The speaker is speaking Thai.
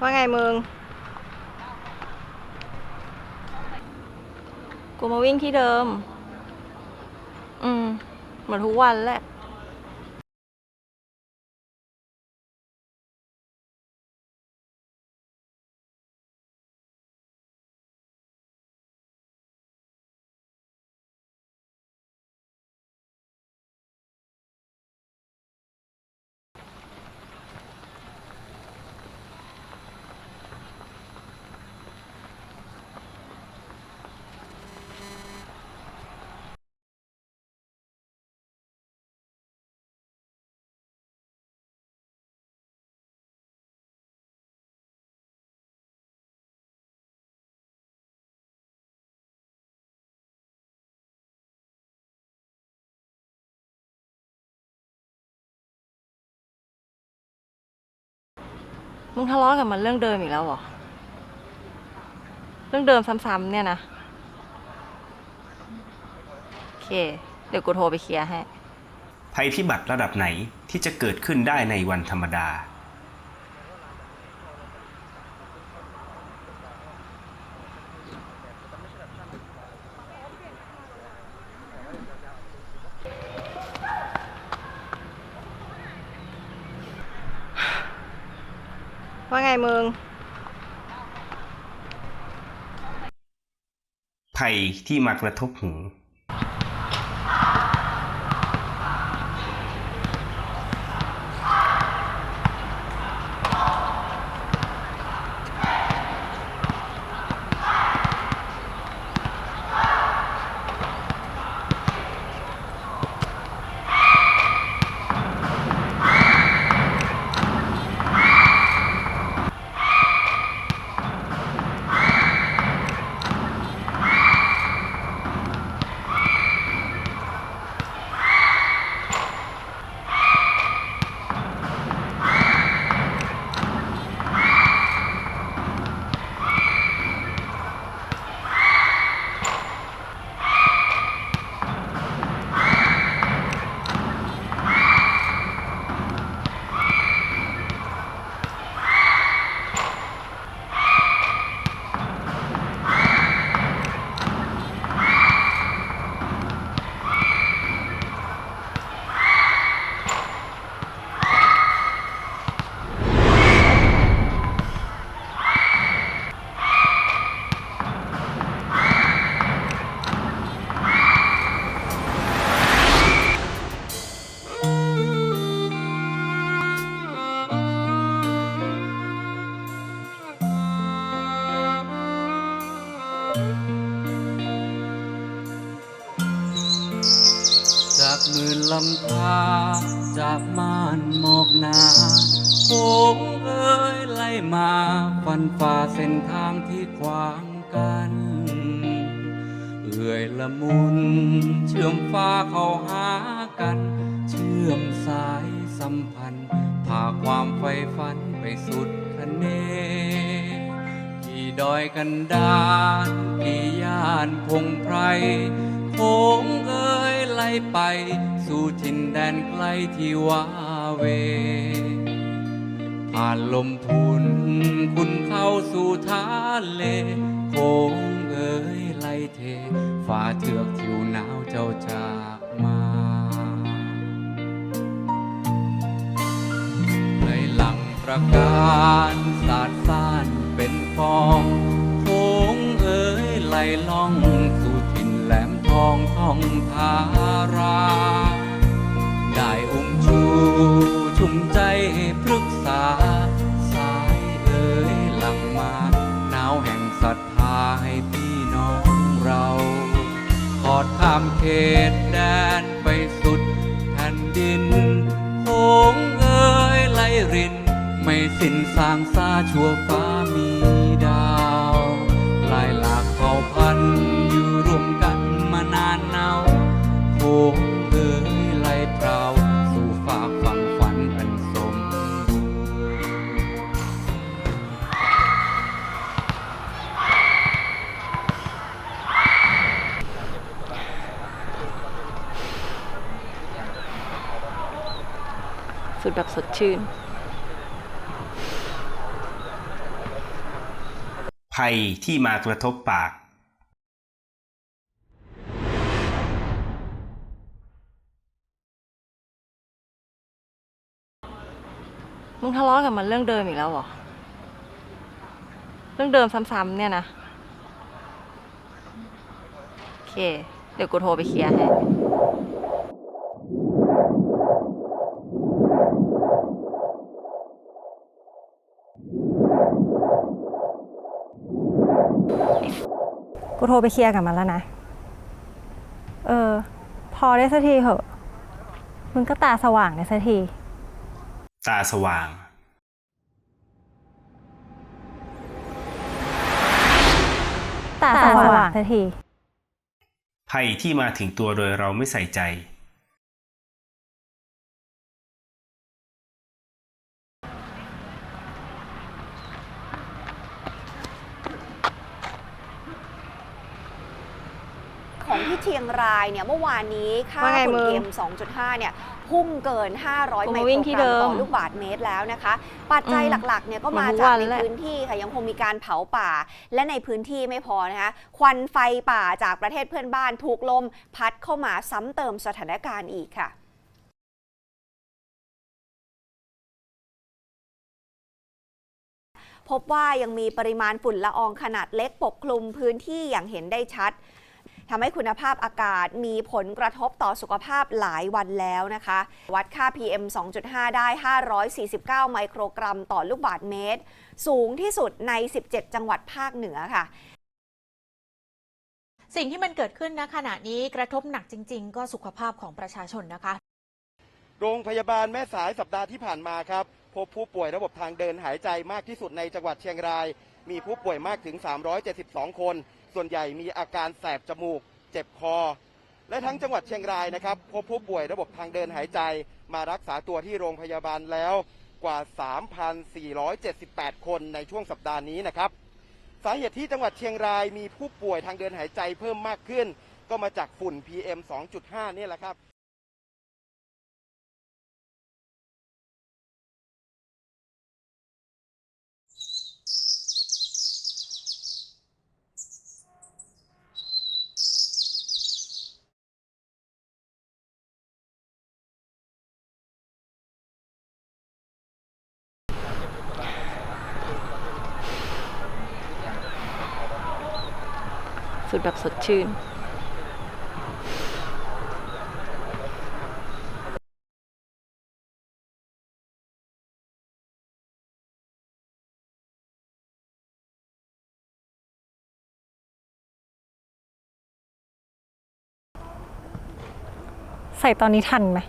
ว่าไงมึง กูมาวิ่งที่เดิม อืม เหมือนทุกวันแหละ มึงทะเลาะกับมันเรื่องเดิมอีกแล้วเหรอ เรื่องเดิมซ้ำๆเนี่ยนะ โอเค เดี๋ยวกูโทรไปเคลียร์ให้ ภัยพิบัติระดับไหนที่จะเกิดขึ้นได้ในวันธรรมดา ว่าไงมึงภัยที่มากระทบหูำธาจากม่านหมอกหนาโค้งเอ้ยไล่มาฟันฝ่าเส้นทางที่ขวางกันเอื่อยละมุน เชื่อมฟ้าเข้าหากัน เชื่อมสายสัมพันธ์พาความใฝ่ฝันไปสุดคะเนที่ดอยกันดานที่ย่านพงไพรโค้งเอ้ยไล่ไป สู่ถิ่นแดนไกลที่วาเว ผ่านลมพุนคุณเข้าสู่ทะเลโคงเอ้ยไลเทฝ่าเทือกทิวหนาวเจ้าจากมาเลยหลังประการสาดซ่านเป็นฟองโคงเอ้ยไหลล่องสู่ถิ่นแหลมทองท่องทารา ชูชุ่มใจปรึกษา สายเอ้ยหลังมาหนาวแห่งศรัทธาให้พี่น้องเราทอดข้ามเขตแดนไปสุดแผ่นดินโคงเอ้ยไหลริน ไม่สิ้นสางซาชั่วฟ้ามี สุดแบบสดชื่น ภัยที่มากระทบปาก มึงทะเลาะกับมันเรื่องเดิมอีกแล้วเหรอ เรื่องเดิมซ้ำๆเนี่ยนะ โอเค เดี๋ยวกูโทรไปเคลียร์ให้ กูโทรไปเคลียร์กับมันแล้วนะ เออ พอได้สักทีเหอะมึงก็ตาสว่างได้สักที ตาสว่าง ตาสว่างสักทีภัยที่มาถึงตัวโดยเราไม่ใส่ใจ ที่เชียงรายเนี่ยเมื่อวานนี้ค่าว่าไงฝุ่น มึง PM 2.5 เนี่ยพุ่งเกิน 500กูไมมาโควิ่รงที่กรัเดิมมต่อลูกบาศก์เมตรแล้วนะคะ ปัจจัยอืมหลักๆเนี่ยก็เหมืมาอนทุกจากวันในแหละพื้นที่ค่ะยังคงมีการเผาป่า และในพื้นที่ไม่พอนะคะควันไฟป่าจากประเทศเพื่อนบ้านถูกลมพัดเข้ามาซ้ำเติมสถานการณ์อีกค่ะ พบว่ายังมีปริมาณฝุ่นละอองขนาดเล็กปกคลุมพื้นที่อย่างเห็นได้ชัด ทำให้คุณภาพอากาศมีผลกระทบต่อสุขภาพหลายวันแล้วนะคะ วัดค่า PM 2.5 ได้ 549 ไมโครกรัมต่อลูกบาศก์เมตร สูงที่สุดใน 17 จังหวัดภาคเหนือค่ะสิ่งที่มันเกิดขึ้นณขณะนี้กระทบหนักจริง ๆ ก็สุขภาพของประชาชนนะคะ โรงพยาบาลแม่สายสัปดาห์ที่ผ่านมาครับ พบผู้ป่วยระบบทางเดินหายใจมากที่สุดในจังหวัดเชียงราย มีผู้ป่วยมากถึง 372 คน ส่วนใหญ่มีอาการแสบจมูก เจ็บคอ และทั้งจังหวัดเชียงรายนะครับพบผู้ป่วยระบบทางเดินหายใจ มารักษาตัวที่โรงพยาบาลแล้วกว่า 3,478 คนในช่วงสัปดาห์นี้นะครับสาเหตุที่จังหวัดเชียงรายมีผู้ป่วยทางเดินหายใจเพิ่มมากขึ้น ก็มาจากฝุ่น PM 2.5 นี่แหละครับ สุดแบบสดชื่นใส่ตอนนี้ทันไหม